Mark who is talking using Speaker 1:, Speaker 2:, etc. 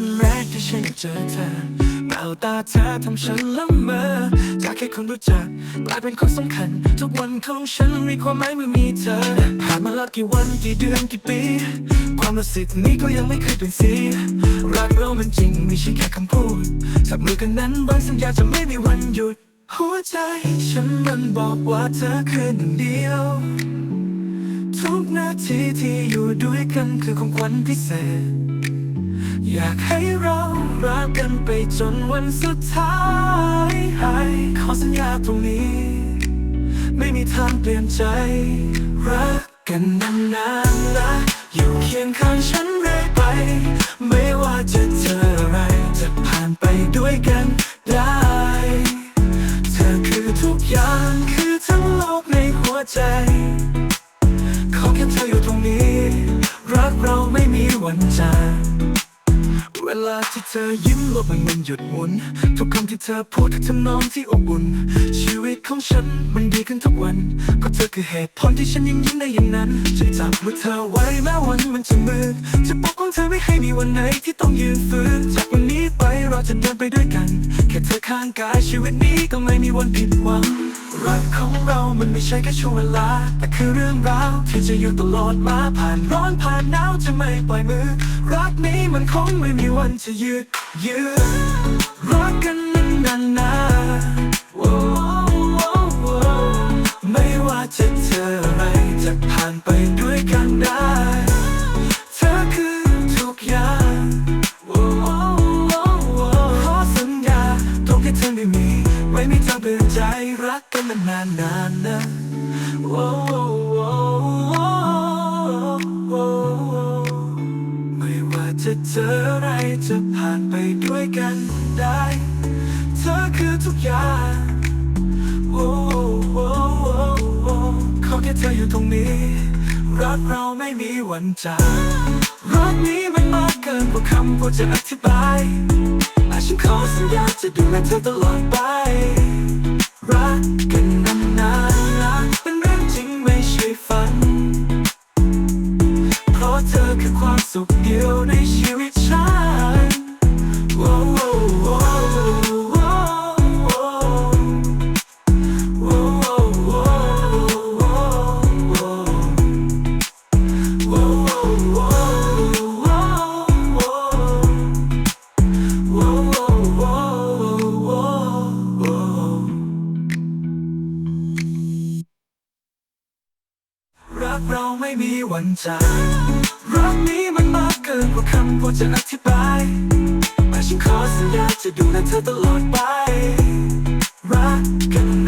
Speaker 1: วันแรกที่ฉันเจอเธอแววตาเธอทำฉันละเมอจากแค่คนรู้จักกลายเป็นคนสำคัญ ทุกวันของฉันมีความหมายเมื่อมีเธอผ่านมาแล้วกี่วันกี่เดือนกี่ปี ความรู้สึกนี้ก็ยังไม่เคยเปลี่ยนสีรักเรามันจริงไม่ใช่แค่คำพูดจับมือกันนั้นบางสัญญาจะไม่มีวันหยุด หัวใจฉันมันบอกว่าเธอคือหนึ่งเดียวทุกนาทีที่อยู่ด้วยกันคือของขวัญพิเศษ อยากให้เรารักกันไปจนวันสุดท้ายขอสัญญาตรงนี้ ไม่มีทางเปลี่ยนใจ รักกันนานๆนะ อยู่เคียงข้างฉันเรื่อยไป ไม่ว่าจะเจออะไร จะผ่านไปด้วยกันได้ เธอคือทุกอย่างคือทั้งโลกในหัวใจขอแค่เธออยู่ตรงนี้ รักเราไม่มีวันจาง ลาที่เธอยิ้มโลกมันมันหยุดหมุน ทุกคำที่เธอพูดทุกทำนองที่อบอุ่น ชีวิตของฉันมันดีขึ้นทุกวันก็เธอคือเหตุผลที่ฉันยังยิ้มได้อย่างนั้นจะจับมือเธอไว้แม้วันมันจะมืดจะปกป้องเธอไม่ให้มีวันไหนที่ต้องยืนฝืนจากวันนี้ไปเราจะเดินไปด้วยกัน แค่เธอข้างกายชีวิตนี้ก็ไม่มีวันผิดหวัง รักของเรามันไม่ใช่แค่ช่วงเวลา แต่คือเรื่องราวที่จะอยู่ตลอดมาผ่านร้อนผ่านหนาวจะไม่ปล่อยมือ รักนี้มันคงไม่มีวันจะยืดยืดรักกันนานๆ ใจรักกันมานานนานนะโอ้โอ้โอ้โอ้ไม่ว่าจะเจออะไรจะผ่านไปด้วยกันได้ เธอคือทุกอย่างโอ้โอ้โอ้โอ้ขอแค่เธออยู่ตรงนี้ รักเราไม่มีวันจางรักนี้มันมากเกินกว่าคำพูดจะอธิบายและฉันขอสัญญาจะดูแลเธอตลอดไป รักกันนานๆเป็นเรื่องจริงไม่ใช่ฝัน เพราะเธอคือความสุขเดียวใน กเราไม่มีวันจางรักนี้มันมากเกินกว่าคำพูดจะอธิบายแต่ฉันขอสัญญาจะดูแลเธอตลอดไป รักกันนาน